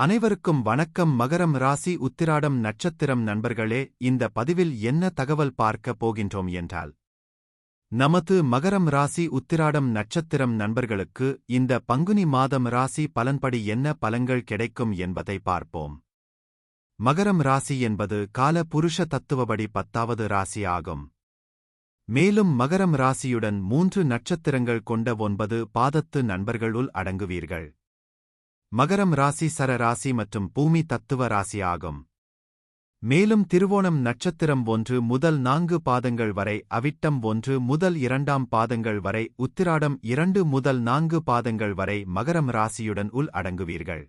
அனைவருக்கும் வணக்கம். மகரம் ராசி உத்திராடம் நட்சத்திரம் நண்பர்களே இந்த பதிவில் என்ன தகவல் பார்க்கப் போகின்றோம் என்றால் நமது மகரம் ராசி உத்திராடம் நட்சத்திரம் நண்பர்களுக்கு இந்த பங்குனி மாதம் ராசி பலன்படி என்ன பலன்கள் கிடைக்கும் என்பதை பார்ப்போம். மகரம் ராசி என்பது கால புருஷ தத்துவபடி பத்தாவது ராசி ஆகும். மேலும் மகரம் ராசியுடன் மூன்று நட்சத்திரங்கள் கொண்ட ஒன்பது பாதத்து நண்பர்களுள் அடங்குவீர்கள். மகரம் ராசி சர ராசி மற்றும் பூமி தத்துவ ராசி ஆகும். மேலும் திருவோணம் நட்சத்திரம் ஒன்று முதல் நான்கு பாதங்கள் வரை அவிட்டம் ஒன்று முதல் இரண்டாம் பாதங்கள் வரை உத்திராடம் இரண்டு முதல் நான்கு பாதங்கள் வரை மகரம் ராசியுடன் உள் அடங்குவீர்கள்.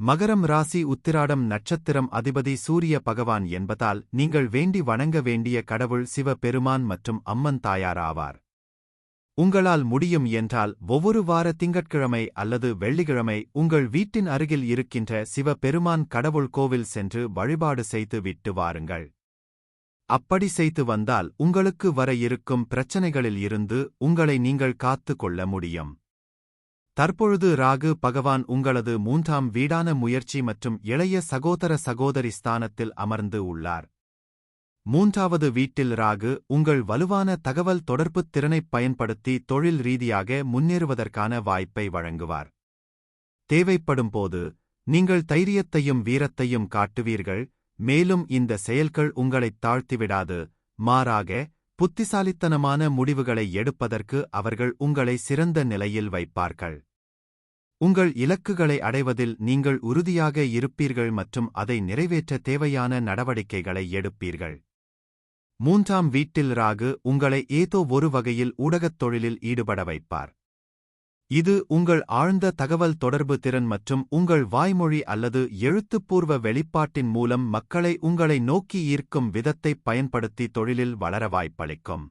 மகரம் ராசி உத்திராடம் நட்சத்திரம் அதிபதி சூரிய பகவான் என்பதால் நீங்கள் வேண்டி வணங்க வேண்டிய கடவுள் சிவபெருமான் மற்றும் அம்மன் தாயார் ஆவார். உங்களால் முடியும் என்றால் ஒவ்வொரு வார திங்கட்கிழமை அல்லது வெள்ளிக்கிழமை உங்கள் வீட்டின் அருகில் இருக்கின்ற சிவபெருமான் கடவுள் கோவில் சென்று வழிபாடு செய்து விட்டு வாருங்கள். அப்படி செய்து வந்தால் உங்களுக்கு வர இருக்கும் பிரச்சனைகளில் இருந்து உங்களை நீங்கள் காத்து கொள்ள முடியும். தற்பொழுது ராகு பகவான் உங்களது மூன்றாம் வீடான முயற்சி மற்றும் இளைய சகோதர சகோதரி ஸ்தானத்தில் அமர்ந்து உள்ளார். மூன்றாவது வீட்டில் ராகு உங்கள் வலுவான தகவல் தொடர்புத் திறனைப் பயன்படுத்தி தொழில் ரீதியாக முன்னேறுவதற்கான வாய்ப்பை வழங்குவார். தேவைப்படும்போது நீங்கள் தைரியத்தையும் வீரத்தையும் காட்டுவீர்கள் மேலும் இந்த செயல்கள் உங்களைத் தாழ்த்திவிடாது. மாறாக புத்திசாலித்தனமான முடிவுகளை எடுப்பதற்கு அவர்கள் உங்களை சிறந்த நிலையில் வைப்பார்கள். உங்கள் இலக்குகளை அடைவதில் நீங்கள் உறுதியாக இருப்பீர்கள் மற்றும் அதை நிறைவேற்ற தேவையான நடவடிக்கைகளை எடுப்பீர்கள். மூன்றாம் வீட்டில் ராகு உங்களை ஏதோ ஒரு வகையில் ஊடகத் தொழிலில் ஈடுபட வைப்பார். இது உங்கள் ஆழ்ந்த தகவல் தொடர்பு திறன் மற்றும் உங்கள் வாய்மொழி அல்லது எழுத்துப்பூர்வ வெளிப்பாட்டின் மூலம் மக்களை உங்களை நோக்கி ஈர்க்கும் விதத்தைப் பயன்படுத்தி தொழிலில் வளர வாய்ப்பளிக்கும்.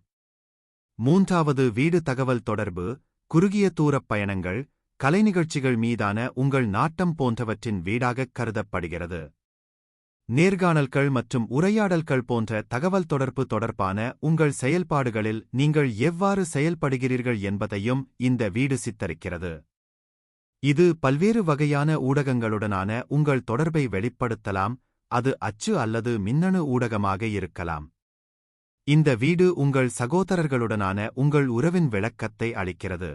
மூன்றாவது வீடு தகவல் தொடர்பு குறுகிய தூரப் பயணங்கள் கலை நிகழ்ச்சிகள் மீதான உங்கள் நாட்டம் போன்றவற்றின் வீடாகக் கருதப்படுகிறது. நேர்காணல்கள் மற்றும் உரையாடல்கள் போன்ற தகவல் தொடர்பு தொடர்பான உங்கள் செயல்பாடுகளில் நீங்கள் எவ்வாறு செயல்படுகிறீர்கள் என்பதையும் இந்த வீடு சித்தரிக்கிறது. இது பல்வேறு வகையான ஊடகங்களுடனான உங்கள் தொடர்பை வெளிப்படுத்தலாம் அது அச்சு அல்லது மின்னணு ஊடகமாக இருக்கலாம். இந்த வீடு உங்கள் சகோதரர்களுடனான உங்கள் உறவின் விளக்கத்தை அளிக்கிறது.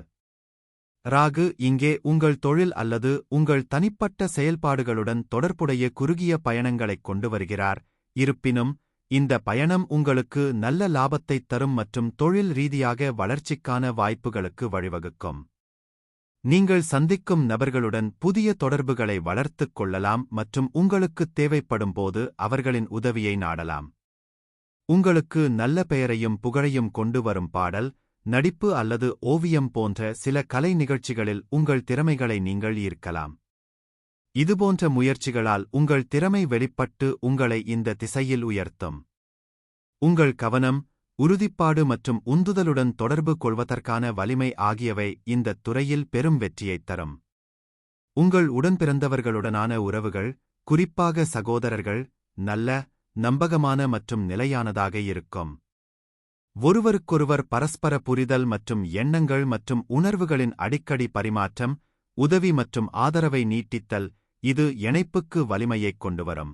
ராகு இங்கே உங்கள் தொழில் அல்லது உங்கள் தனிப்பட்ட செயல்பாடுகளுடன் தொடர்புடைய குறுகிய பயணங்களைக் கொண்டு வருகிறார். இருப்பினும் இந்த பயணம் உங்களுக்கு நல்ல லாபத்தைத் தரும் மற்றும் தொழில் ரீதியாக வளர்ச்சிக்கான வாய்ப்புகளுக்கு வழிவகுக்கும். நீங்கள் சந்திக்கும் நபர்களுடன் புதிய தொடர்புகளை வளர்த்துக் கொள்ளலாம் மற்றும் உங்களுக்குத் தேவைப்படும்போது அவர்களின் உதவியை நாடலாம். உங்களுக்கு நல்ல பெயரையும் புகழையும் கொண்டு வரும் பாடல் நடிப்பு அல்லது ஓவியம் போன்ற சில கலை நிகழ்ச்சிகளில் உங்கள் திறமைகளை நீங்கள் ஈர்க்கலாம். இதுபோன்ற முயற்சிகளால் உங்கள் திறமை வெளிப்பட்டு உங்களை இந்த திசையில் உயர்த்தும். உங்கள் கவனம் உறுதிப்பாடு மற்றும் உந்துதலுடன் தொடர்பு கொள்வதற்கான வலிமை ஆகியவை இந்தத் துறையில் பெரும் வெற்றியைத் தரும். உங்கள் உடன்பிறந்தவர்களுடனான உறவுகள் குறிப்பாக சகோதரர்கள் நல்ல நம்பகமான மற்றும் நிலையானதாக இருக்கும். ஒருவருக்கொருவர் பரஸ்பர புரிதல் மற்றும் எண்ணங்கள் மற்றும் உணர்வுகளின் அடிக்கடி பரிமாற்றம் உதவி மற்றும் ஆதரவை நீட்டித்தல் இது இணைப்புக்கு வலிமையைக் கொண்டுவரும்.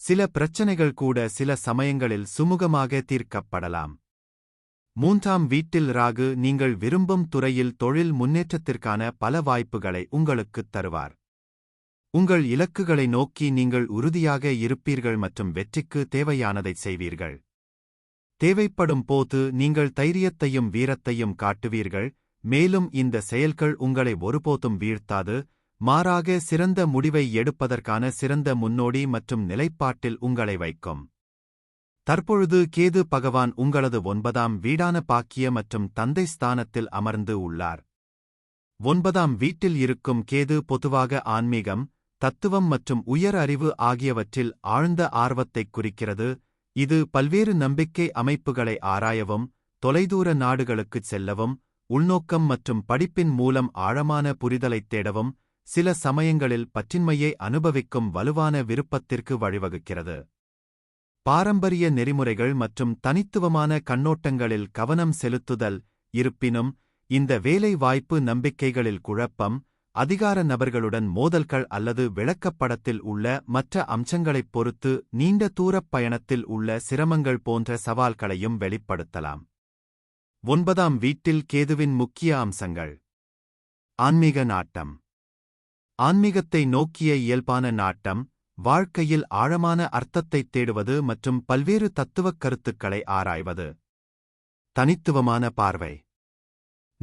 சில பிரச்சனைகள் கூட சில சமயங்களில் சுமூகமாக தீர்க்கப்படலாம். மூன்றாம் வீட்டில் ராகு நீங்கள் விரும்பும் துறையில் தொழில் முன்னேற்றத்திற்கான பல வாய்ப்புகளை உங்களுக்குத் தருவார். உங்கள் இலக்குகளை நோக்கி நீங்கள் உறுதியாக இருப்பீர்கள் மற்றும் வெற்றிக்கு தேவையானதைச் செய்வீர்கள். தேவைப்படும் போது நீங்கள் தைரியத்தையும் வீரத்தையும் காட்டுவீர்கள் மேலும் இந்த செயல்கள் உங்களை ஒருபோதும் வீழ்த்தாது மாறாக சிறந்த முடிவை எடுப்பதற்கான சிறந்த முன்னோடி மற்றும் நிலைப்பாட்டில் உங்களை வைக்கும். தற்பொழுது கேது பகவான் உங்களது ஒன்பதாம் வீடான பாக்கிய மற்றும் தந்தை ஸ்தானத்தில் அமர்ந்து உள்ளார். ஒன்பதாம் வீட்டில் இருக்கும் கேது பொதுவாக ஆன்மீகம் தத்துவம் மற்றும் உயர் அறிவு ஆகியவற்றில் ஆழ்ந்த ஆர்வத்தைக் குறிக்கிறது இது பல்வேறு நம்பிக்கை அமைப்புகளை ஆராயவும் தொலைதூர நாடுகளுக்குச் செல்லவும் உள்நோக்கம் மற்றும் படிப்பின் மூலம் ஆழமான புரிதலைத் தேடவும் சில சமயங்களில் பற்றின்மையை அனுபவிக்கும் வலுவான விருப்பத்திற்கு வழிவகுக்கிறது. பாரம்பரிய நெறிமுறைகள் மற்றும் தனித்துவமான கண்ணோட்டங்களில் கவனம் செலுத்துதல் இருப்பினும் இந்த வேலை வாய்ப்பு நம்பிக்கைகளில் குழப்பம் அதிகார நபர்களுடன் மோதல்கள் அல்லது விளக்கப்படத்தில் உள்ள மற்ற அம்சங்களைப் பொறுத்து நீண்ட தூரப் பயணத்தில் உள்ள சிரமங்கள் போன்ற சவால்களையும் வெளிப்படுத்தலாம். ஒன்பதாம் வீட்டில் கேதுவின் முக்கிய அம்சங்கள். ஆன்மீக நாட்டம். ஆன்மீகத்தை நோக்கிய இயல்பான நாட்டம் வாழ்க்கையில் ஆழமான அர்த்தத்தைத் தேடுவது மற்றும் பல்வேறு தத்துவக் கருத்துக்களை ஆராய்வது. தனித்துவமான பார்வை.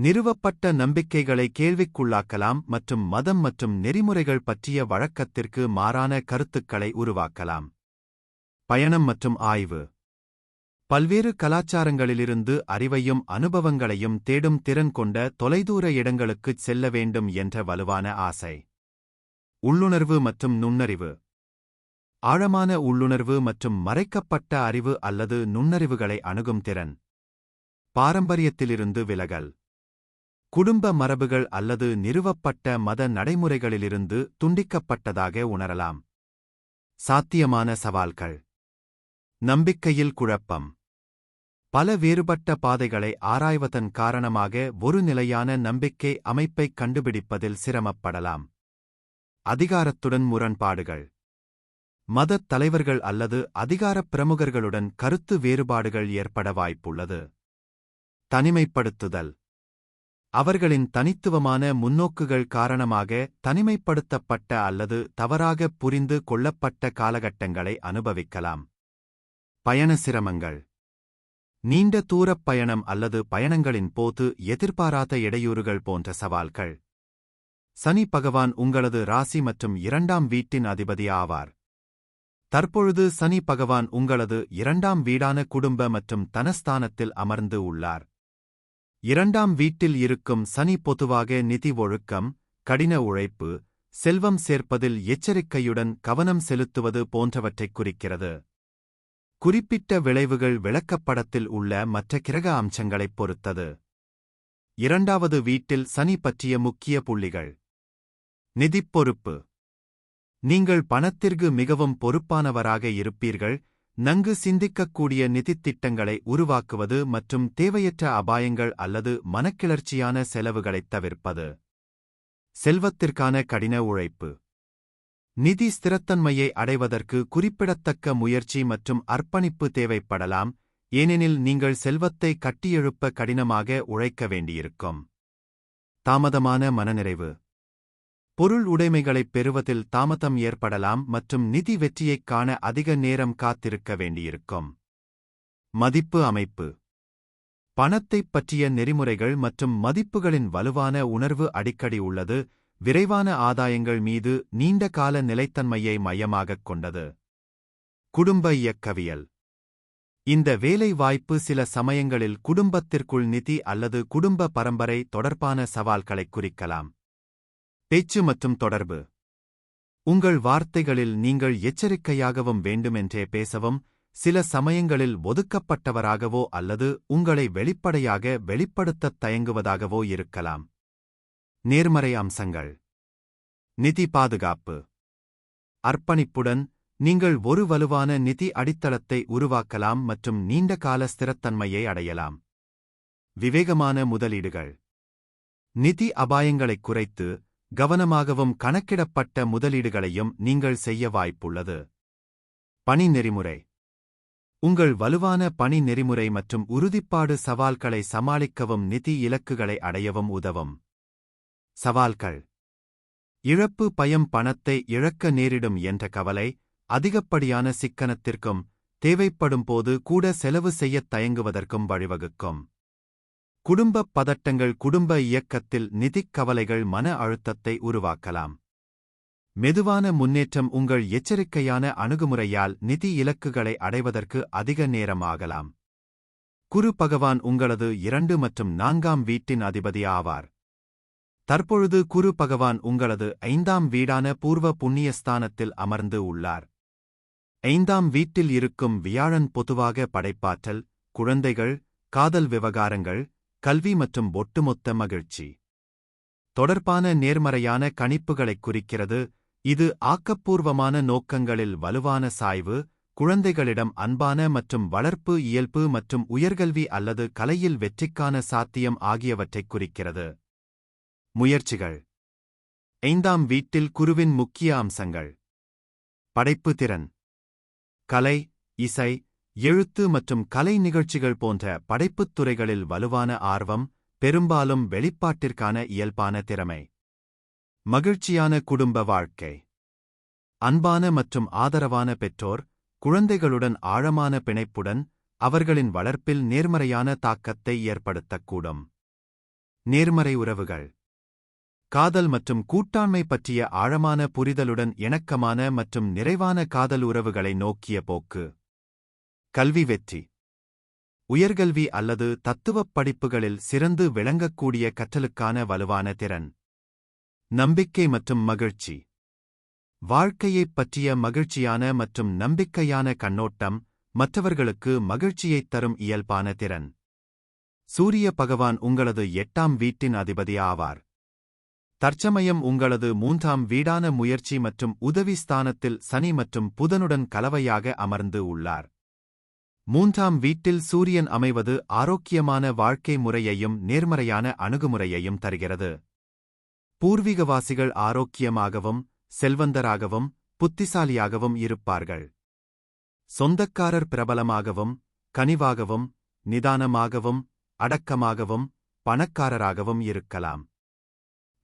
நிறுவப்பட்ட நம்பிக்கைகளை கேள்விக்குள்ளாக்கலாம் மற்றும் மதம் மற்றும் நெறிமுறைகள் பற்றிய வழக்கத்திற்கு மாறான கருத்துக்களை உருவாக்கலாம். பயணம் மற்றும் ஆய்வு. பல்வேறு கலாச்சாரங்களிலிருந்து அறிவையும் அனுபவங்களையும் தேடும் திறன் கொண்ட தொலைதூர இடங்களுக்குச் செல்ல வேண்டும் என்ற வலுவான ஆசை. உள்ளுணர்வு மற்றும் நுண்ணறிவு. ஆழமான உள்ளுணர்வு மற்றும் மறைக்கப்பட்ட அறிவு அல்லது நுண்ணறிவுகளை அணுகும் திறன். பாரம்பரியத்திலிருந்து விலகல். குடும்ப மரபுகள் அல்லது நிறுவப்பட்ட மத நடைமுறைகளிலிருந்து துண்டிக்கப்பட்டதாக உணரலாம். சாத்தியமான சவால்கள். நம்பிக்கையில் குழப்பம். பல வேறுபட்ட பாதைகளை ஆராய்வதன் காரணமாக ஒரு நிலையான நம்பிக்கை அமைப்பைக் கண்டுபிடிப்பதில் சிரமப்படலாம். அதிகாரத்துடன் முரண்பாடுகள். மதத் தலைவர்கள் அல்லது அதிகாரப் பிரமுகர்களுடன் கருத்து வேறுபாடுகள் ஏற்பட வாய்ப்புள்ளது. தனிமைப்படுத்துதல். அவர்களின் தனித்துவமான முன்னோக்குகள் காரணமாக தனிமைப்படுத்தப்பட்ட அல்லது தவறாகப் புரிந்து கொள்ளப்பட்ட காலகட்டங்களை அனுபவிக்கலாம். பயண சிரமங்கள். நீண்ட தூரப் பயணம் அல்லது பயணங்களின் போது எதிர்பாராத இடையூறுகள் போன்ற சவால்கள். சனி பகவான் உங்களது ராசி மற்றும் இரண்டாம் வீட்டின் அதிபதி ஆவார். தற்பொழுது சனி பகவான் உங்களது இரண்டாம் வீடான குடும்ப மற்றும் தனஸ்தானத்தில் அமர்ந்து உள்ளார். இரண்டாம் வீட்டில் இருக்கும் சனி பொதுவாக நிதி ஒழுக்கம் கடின உழைப்பு செல்வம் சேர்ப்பதில் எச்சரிக்கையுடன் கவனம் செலுத்துவது போன்றவற்றைக் குறிக்கிறது. குறிப்பிட்ட விளைவுகள் விளக்கப்படத்தில் உள்ள மற்ற கிரக அம்சங்களைப் பொறுத்தது. இரண்டாவது வீட்டில் சனி பற்றிய முக்கிய புள்ளிகள். நிதிப் பொறுப்பு. நீங்கள் பணத்திற்கு மிகவும் பொறுப்பானவராக இருப்பீர்கள் நன்கு சிந்திக்கக்கூடிய நிதித் திட்டங்களை உருவாக்குவது மற்றும் தேவையற்ற அபாயங்கள் அல்லது மனக்கிளர்ச்சியான செலவுகளைத் தவிர்ப்பது. செல்வத்திற்கான கடின உழைப்பு. நிதி ஸ்திரத்தன்மையை அடைவதற்கு குறிப்பிடத்தக்க முயற்சி மற்றும் அர்ப்பணிப்பு தேவைப்படலாம் ஏனெனில் நீங்கள் செல்வத்தை கட்டியெழுப்ப கடினமாக உழைக்க வேண்டியிருக்கும். தாமதமான மனநிறைவு. பொருள் உடைமைகளைப் பெறுவதில் தாமதம் ஏற்படலாம் மற்றும் நிதி வெற்றியைக் காண அதிக நேரம் காத்திருக்க வேண்டியிருக்கும். மதிப்பு அமைப்பு. பணத்தைப் பற்றிய நெறிமுறைகள் மற்றும் மதிப்புகளின் வலுவான உணர்வு அடிக்கடி உள்ளது விரைவான ஆதாயங்கள் மீது நீண்ட கால நிலைத்தன்மையை மையமாகக் கொண்டது. குடும்ப இயக்கவியல். இந்த வேலை வாய்ப்பு சில சமயங்களில் குடும்பத்திற்குள் நிதி அல்லது குடும்ப பரம்பரை தொடர்பான சவால்களைக் குறிக்கலாம். பேச்சு மற்றும் தொடர்பு. உங்கள் வார்த்தைகளில் நீங்கள் எச்சரிக்கையாகவும் வேண்டுமென்றே பேசவும் சில சமயங்களில் ஒதுக்கப்பட்டவராகவோ அல்லது உங்களை வெளிப்படையாக வெளிப்படுத்தத் தயங்குவதாகவோ இருக்கலாம். நேர்மறை அம்சங்கள். நிதி பாதுகாப்பு. அர்ப்பணிப்புடன் நீங்கள் ஒரு வலுவான நிதி அடித்தளத்தை உருவாக்கலாம் மற்றும் நீண்டகால ஸ்திரத்தன்மையை அடையலாம். விவேகமான முதலீடுகள். நிதி அபாயங்களைக் குறைத்து கவனமாகவும் கணக்கிடப்பட்ட முதலீடுகளையும் நீங்கள் செய்ய வாய்ப்புள்ளது. பணி நெறிமுறை. உங்கள் வலுவான பணி நெறிமுறை மற்றும் உறுதிப்பாடு சவால்களை சமாளிக்கவும் நிதி இலக்குகளை அடையவும் உதவும். சவால்கள். இழப்பு பயம் பணத்தை இழக்க நேரிடும் என்ற கவலை அதிகப்படியான சிக்கனத்திற்கும் தேவைப்படும் போது கூட செலவு செய்யத் தயங்குவதற்கும் வழிவகுக்கும். குடும்பப் பதட்டங்கள் குடும்ப இயக்கத்தில் நிதிக் கவலைகள் மன அழுத்தத்தை உருவாக்கலாம். மெதுவான முன்னேற்றம் உங்கள் எச்சரிக்கையான அணுகுமுறையால் நிதி இலக்குகளை அடைவதற்கு அதிக நேரம் ஆகலாம். குரு பகவான் உங்களது இரண்டு மற்றும் நான்காம் வீட்டின் அதிபதி ஆவார். தற்பொழுது குரு பகவான் உங்களது ஐந்தாம் வீடான பூர்வ புண்ணியஸ்தானத்தில் அமர்ந்து உள்ளார். ஐந்தாம் வீட்டில் இருக்கும் வியாழன் பொதுவாக படைப்பாற்றல் குழந்தைகள் காதல் விவகாரங்கள் கல்வி மற்றும் ஒட்டுமொத்த மகிழ்ச்சி. தொடர்பான நேர்மறையான கணிப்புகளைக் குறிக்கிறது. இது ஆக்கப்பூர்வமான நோக்கங்களில் வலுவான சாய்வு குழந்தைகளிடம் அன்பான மற்றும் வளர்ப்பு இயல்பு மற்றும் உயர்கல்வி அல்லது கலையில் வெற்றிக்கான சாத்தியம் ஆகியவற்றைக் குறிக்கிறது. முயற்சிகள். ஐந்தாம் வீட்டில் குருவின் முக்கிய அம்சங்கள். படைப்பு திறன். கலை இசை எழுத்து மற்றும் கலை நிகழ்ச்சிகள் போன்ற படைப்புத் துறைகளில் வலுவான ஆர்வம் பெரும்பாலும் வெளிப்பாட்டிற்கான இயல்பான திறமை. மகிழ்ச்சியான குடும்ப வாழ்க்கை. அன்பான மற்றும் ஆதரவான பெற்றோர் குழந்தைகளுடன் ஆழமான பிணைப்புடன் அவர்களின் வளர்ப்பில் நேர்மறையான தாக்கத்தை ஏற்படுத்தக்கூடும். நேர்மறை உறவுகள். காதல் மற்றும் கூட்டாண்மை பற்றிய ஆழமான புரிதலுடன் இணக்கமான மற்றும் நிறைவான காதல் உறவுகளை நோக்கிய போக்கு. கல்வி வெற்றி. உயர்கல்வி அல்லது தத்துவப் படிப்புகளில் சிறந்து விளங்கக்கூடிய கற்றலுக்கான வலுவான திறன். நம்பிக்கை மற்றும் மகிழ்ச்சி. வாழ்க்கையைப் பற்றிய மகிழ்ச்சியான மற்றும் நம்பிக்கையான கண்ணோட்டம் மற்றவர்களுக்கு மகிழ்ச்சியைத் தரும் இயல்பான திறன். சூரிய பகவான் உங்களது எட்டாம் வீட்டின் அதிபதி ஆவார். தற்சமயம் உங்களது மூன்றாம் வீடான முயற்சி மற்றும் உதவி ஸ்தானத்தில் சனி மற்றும் புதனுடன் கலவையாக அமர்ந்து உள்ளார். மூன்றாம் வீட்டில் சூரியன் அமைவது ஆரோக்கியமான வாழ்க்கை முறையையும் நேர்மறையான அணுகுமுறையையும் தருகிறது. பூர்வீகவாசிகள் ஆரோக்கியமாகவும் செல்வந்தராகவும் புத்திசாலியாகவும் இருப்பார்கள். சொந்தக்காரர் பிரபலமாகவும் கனிவாகவும் நிதானமாகவும் அடக்கமாகவும் பணக்காரராகவும் இருக்கலாம்.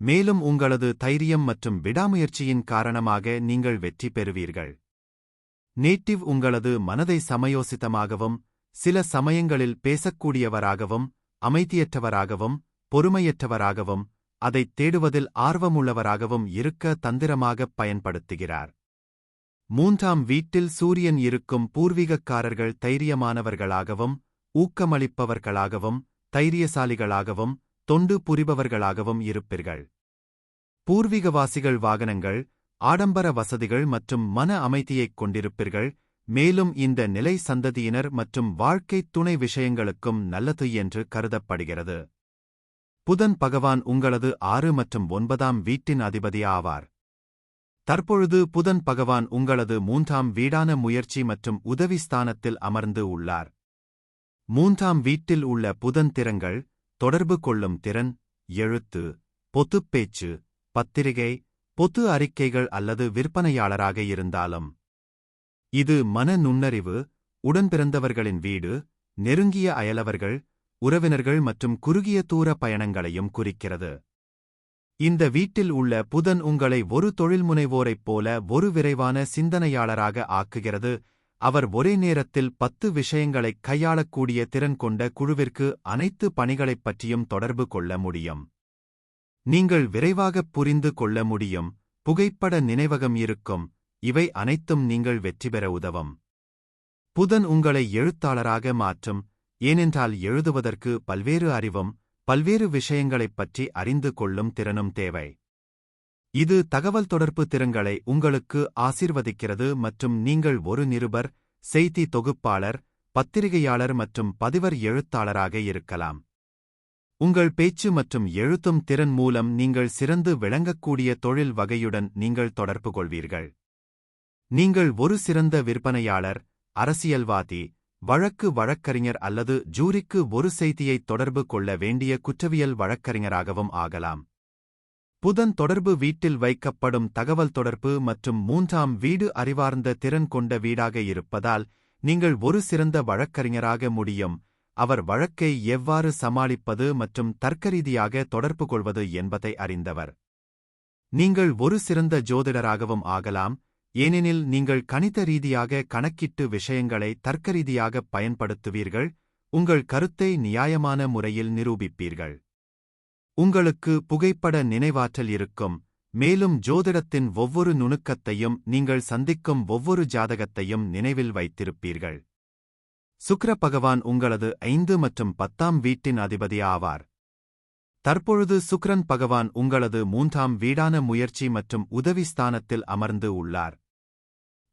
மேலும் உங்களது தைரியம் மற்றும் விடாமுயற்சியின் காரணமாக நீங்கள் வெற்றி பெறுவீர்கள். நேட்டிவ் உங்களது மனதை சமயோசிதமாகவும் சில சமயங்களில் பேசக்கூடியவராகவும் அமைதியற்றவராகவும் பொறுமையற்றவராகவும் அதைத் தேடுவதில் ஆர்வமுள்ளவராகவும் இருக்க தந்திரமாகப் பயன்படுத்துகிறார். மூன்றாம் வீட்டில் சூரியன் இருக்கும் பூர்வீகக்காரர்கள் தைரியமானவர்களாகவும் ஊக்கமளிப்பவர்களாகவும் தைரியசாலிகளாகவும் தொண்டு புரிபவர்களாகவும் இருப்பீர்கள். பூர்வீகவாசிகள் வாகனங்கள் ஆடம்பர வசதிகள் மற்றும் மன அமைதியைக் கொண்டிருப்பீர்கள். மேலும் இந்த நிலை சந்ததியினர் மற்றும் வாழ்க்கை துணை விஷயங்களுக்கும் நல்லது என்று கருதப்படுகிறது. புதன் பகவான் உங்களது ஆறு மற்றும் ஒன்பதாம் வீட்டின் அதிபதி ஆவார். தற்பொழுது புதன் பகவான் உங்களது மூன்றாம் வீடான முயற்சி மற்றும் உதவி ஸ்தானத்தில் அமர்ந்து உள்ளார். மூன்றாம் வீட்டில் உள்ள புதன் திறங்கள் தொடர்பு கொள்ளும் திறன் எழுத்து பொத்துப்பேச்சு பத்திரிகை பொது அறிக்கைகள் அல்லது விற்பனையாளராக இருந்தாலும். இது மன நுண்ணறிவு உடன்பிறந்தவர்களின் வீடு நெருங்கிய அயலவர்கள் உறவினர்கள் மற்றும் குறுகிய தூர பயணங்களையும் குறிக்கிறது. இந்த வீட்டில் உள்ள புதன் உங்களை ஒரு தொழில்முனைவோரைப் போல ஒரு விரைவான சிந்தனையாளராக ஆக்குகிறது. அவர் ஒரே நேரத்தில் பத்து விஷயங்களைக் கையாளக்கூடிய திறன் கொண்ட குழுவிற்கு அனைத்து பணிகளைப் பற்றியும் தொடர்பு கொள்ள முடியும். நீங்கள் விரைவாகப் புரிந்து கொள்ள முடியும். புகைப்பட நினைவகம் இருக்கும். இவை அனைத்தும் நீங்கள் வெற்றி பெற உதவும். புதன் உங்களை எழுத்தாளராக மாற்றும். ஏனென்றால் எழுதுவதற்கு பல்வேறு அறிவும் பல்வேறு விஷயங்களைப் பற்றி அறிந்து கொள்ளும் திறனும் தேவை. இது தகவல் தொடர்பு திறன்களை உங்களுக்கு ஆசிர்வதிக்கிறது மற்றும் நீங்கள் ஒரு நிருபர் செய்தி தொகுப்பாளர் பத்திரிகையாளர் மற்றும் பதிவர் எழுத்தாளராக இருக்கலாம். உங்கள் பேச்சு மற்றும் எழுத்தும் திறன் மூலம் நீங்கள் சிறந்து விளங்கக்கூடிய தொழில் வகையுடன் நீங்கள் தொடர்பு கொள்வீர்கள். நீங்கள் ஒரு சிறந்த விற்பனையாளர் அரசியல்வாதி வழக்கு வழக்கறிஞர் அல்லது ஜூரிக்கு ஒரு செய்தியை தொடர்பு கொள்ள வேண்டிய குற்றவியல் வழக்கறிஞராகவும் ஆகலாம். புதன் தொடர்பு வீட்டில் வைக்கப்படும் தகவல் தொடர்பு மற்றும் மூன்றாம் வீடு அறிவார்ந்த திறன் கொண்ட வீடாக இருப்பதால் நீங்கள் ஒரு சிறந்த வழக்கறிஞராக முடியும். அவர் வழக்கை எவ்வாறு சமாளிப்பது மற்றும் தர்க்கரீதியாக தொடர்பு கொள்வது என்பதை அறிந்தவர். நீங்கள் ஒரு சிறந்த ஜோதிடராகவும் ஆகலாம் ஏனெனில் நீங்கள் கணித ரீதியாக கணக்கிட்டு விஷயங்களை தர்க்கரீதியாகப் பயன்படுத்துவீர்கள் உங்கள் கருத்தை நியாயமான முறையில் நிரூபிப்பீர்கள். உங்களுக்கு புகைப்பட நினைவாற்றல் இருக்கும் மேலும் ஜோதிடத்தின் ஒவ்வொரு நுணுக்கத்தையும் நீங்கள் சந்திக்கும் ஒவ்வொரு ஜாதகத்தையும் நினைவில் வைத்திருப்பீர்கள். சுக்கர பகவான் உங்களது ஐந்து மற்றும் பத்தாம் வீட்டின் அதிபதி ஆவார். தற்பொழுது சுக்ரன் பகவான் உங்களது மூன்றாம் வீடான முயற்சி மற்றும் உதவி ஸ்தானத்தில் அமர்ந்து உள்ளார்.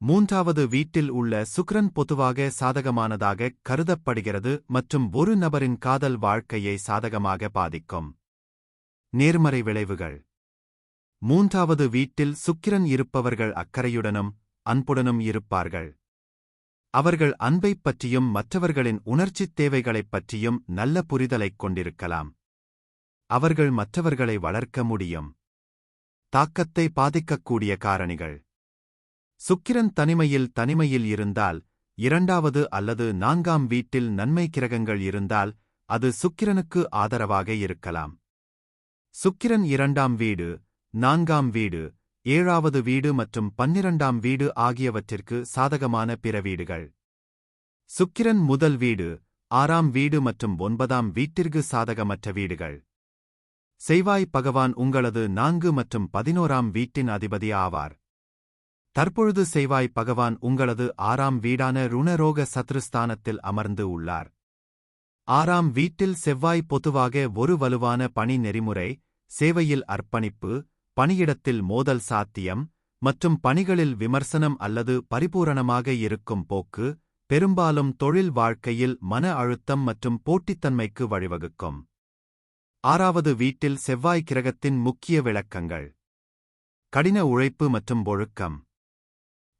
மூன்றாவது வீட்டில் உள்ள சுக்ரன் பொதுவாக சாதகமானதாக கருதப்படுகிறது மற்றும் ஒரு நபரின் காதல் வாழ்க்கையை சாதகமாக பாதிக்கும். நேர்மறை விளைவுகள். மூன்றாவது வீட்டில் சுக்கிரன் இருப்பவர்கள் அக்கறையுடனும் அன்புடனும் இருப்பார்கள். அவர்கள் அன்பைப் பற்றியும் மற்றவர்களின் உணர்ச்சித் தேவைகளைப் பற்றியும் நல்ல புரிதலைக் கொண்டிருக்கலாம். அவர்கள் மற்றவர்களை வளர்க்க முடியும். தாக்கத்தை பாதிக்கக்கூடிய காரணிகள். சுக்கிரன் தனிமையில் தனிமையில் இருந்தால் இரண்டாவது அல்லது நான்காம் வீட்டில் நன்மை கிரகங்கள் இருந்தால் அது சுக்கிரனுக்கு ஆதரவாக இருக்கலாம். சுக்கிரன் இரண்டாம் வீடு நான்காம் வீடு ஏழாவது வீடு மற்றும் பன்னிரண்டாம் வீடு ஆகியவற்றிற்கு சாதகமான பிற வீடுகள். சுக்கிரன் முதல் வீடு ஆறாம் வீடு மற்றும் ஒன்பதாம் வீட்டிற்கு சாதகமற்ற வீடுகள். செய்வாய் பகவான் உங்களது நான்கு மற்றும் பதினோராம் வீட்டின் அதிபதி ஆவார். தற்பொழுது செய்வாய் பகவான் உங்களது ஆறாம் வீடான ருணரோக சத்ருஸ்தானத்தில் அமர்ந்து உள்ளார். ஆறாம் வீட்டில் செவ்வாய் பொதுவாக ஒரு வலுவான பணி நெறிமுறை சேவையில் அர்ப்பணிப்பு பணியிடத்தில் மோதல் சாத்தியம் மற்றும் பணிகளில் விமர்சனம் அல்லது பரிபூரணமாக இருக்கும் போக்கு பெரும்பாலும் தொழில் வாழ்க்கையில் மன அழுத்தம் மற்றும் போட்டித்தன்மைக்கு வழிவகுக்கும். ஆறாவது வீட்டில் செவ்வாய் கிரகத்தின் முக்கிய விளக்கங்கள். கடின உழைப்பு மற்றும் ஒழுக்கம்.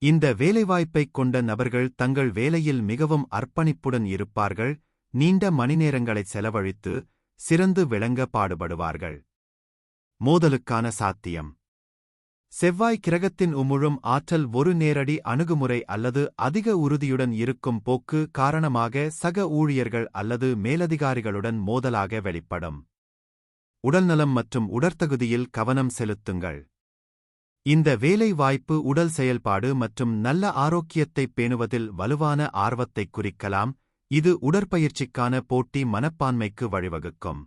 இந்த வேலைவாய்ப்பைக் கொண்ட நபர்கள் தங்கள் வேலையில் மிகவும் அர்ப்பணிப்புடன் இருப்பார்கள் நீண்ட மணிநேரங்களை செலவழித்து சிறந்து விளங்க பாடுபடுவார்கள். மோதலுக்கான சாத்தியம். செவ்வாய் கிரகத்தின் உமுழும் ஆற்றல் ஒரு நேரடி அணுகுமுறை அல்லது அதிக உறுதியுடன் இருக்கும் போக்கு காரணமாக சக ஊழியர்கள் அல்லது மேலதிகாரிகளுடன் மோதலாக வெளிப்படும். உடல்நலம் மற்றும் உடற்தகுதியில் கவனம் செலுத்துங்கள். இந்த வேலை வாய்ப்பு உடல் செயல்பாடு மற்றும் நல்ல ஆரோக்கியத்தைப் பேணுவதில் வலுவான ஆர்வத்தைக் குறிக்கலாம். இது உடற்பயிற்சிக்கான போட்டி மனப்பான்மைக்கு வழிவகுக்கும்.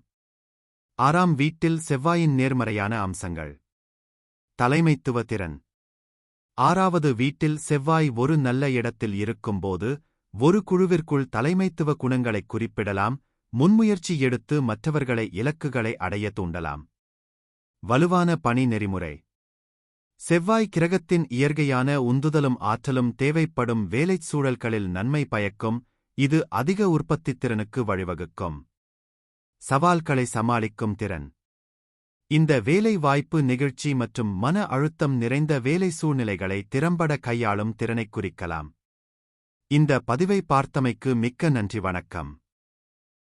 ஆறாம் வீட்டில் செவ்வாயின் நேர்மறையான அம்சங்கள். தலைமைத்துவ திறன். ஆறாவது வீட்டில் செவ்வாய் ஒரு நல்ல இடத்தில் இருக்கும்போது ஒரு குழுவிற்குள் தலைமைத்துவ குணங்களைக் குறிப்பிடலாம் முன்முயற்சி எடுத்து மற்றவர்களை இலக்குகளை அடைய தூண்டலாம். வலுவான பணி நெறிமுறை. செவ்வாய் கிரகத்தின் இயற்கையான உந்துதலும் ஆற்றலும் தேவைப்படும் வேலைச் சூழல்களில் நன்மை பயக்கும் இது அதிக உற்பத்தித்திறனுக்கு வழிவகுக்கும். சவால்களை சமாளிக்கும் திறன். இந்த வேலை வாய்ப்பு நிகழ்ச்சி மற்றும் மன அழுத்தம் நிறைந்த வேலை சூழ்நிலைகளை திறம்பட கையாளும் திறனைக் குறிக்கலாம். இந்த பதிவை பார்த்தமைக்கு மிக்க நன்றி வணக்கம்.